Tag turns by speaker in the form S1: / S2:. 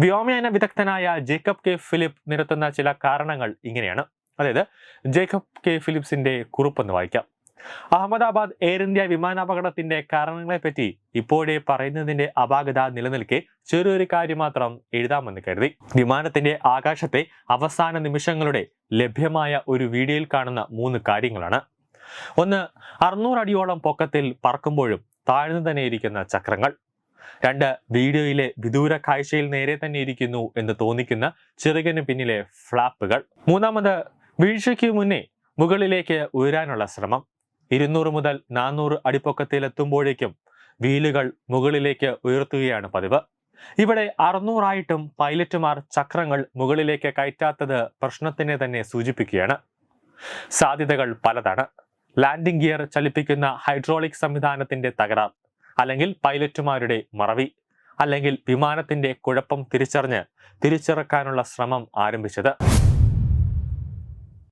S1: വ്യോമയാന വിദഗ്ധനായ Jacob K Philip നിരത്തുന്ന ചില കാരണങ്ങൾ ഇങ്ങനെയാണ്. അതായത് ജേക്കബ് കെ ഫിലിപ്സിന്റെ കുറിപ്പൊന്ന് വായിക്കാം. അഹമ്മദാബാദ് എയർ ഇന്ത്യ വിമാനാപകടത്തിന്റെ കാരണങ്ങളെപ്പറ്റി ഇപ്പോഴേ പറയുന്നതിന്റെ അപാകത നിലനിൽക്കെ ചെറിയൊരു കാര്യം മാത്രം എഴുതാമെന്ന് കരുതി. വിമാനത്തിന്റെ ആകാശത്തെ അവസാന നിമിഷങ്ങളുടെ ലഭ്യമായ ഒരു വീഡിയോയിൽ കാണുന്ന മൂന്ന് കാര്യങ്ങളാണ്. ഒന്ന് അറുന്നൂറ് അടിയോളം പൊക്കത്തിൽ പറക്കുമ്പോഴും താഴ്ന്നു തന്നെ ഇരിക്കുന്ന ചക്രങ്ങൾ. രണ്ട് വീഡിയോയിലെ വിദൂര കാഴ്ചയിൽ നേരെ തന്നെ ഇരിക്കുന്നു എന്ന് തോന്നിക്കുന്ന ചെറുകിന് പിന്നിലെ ഫ്ലാപ്പുകൾ. മൂന്നാമത് വീഴ്ചയ്ക്ക് മുന്നേ മുകളിലേക്ക് ഉയരാനുള്ള ശ്രമം. ഇരുന്നൂറ് മുതൽ നാനൂറ് അടിപ്പൊക്കത്തിലെത്തുമ്പോഴേക്കും വീലുകൾ മുകളിലേക്ക് ഉയർത്തുകയാണ് പതിവ്. ഇവിടെ അറുന്നൂറായിട്ടും പൈലറ്റുമാർ ചക്രങ്ങൾ മുകളിലേക്ക് കയറ്റാത്തത് പ്രശ്നത്തിനെ തന്നെ സൂചിപ്പിക്കുകയാണ്. സാധ്യതകൾ പലതാണ്. ലാൻഡിംഗ് ഗിയർ ചലിപ്പിക്കുന്ന ഹൈഡ്രോളിക് സംവിധാനത്തിന്റെ തകരാർ. അല്ലെങ്കിൽ പൈലറ്റുമാരുടെ മറവി അല്ലെങ്കിൽ വിമാനത്തിന്റെ കുഴപ്പം തിരിച്ചറിഞ്ഞ് തിരിച്ചിറക്കാനുള്ള ശ്രമം ആരംഭിച്ചത്.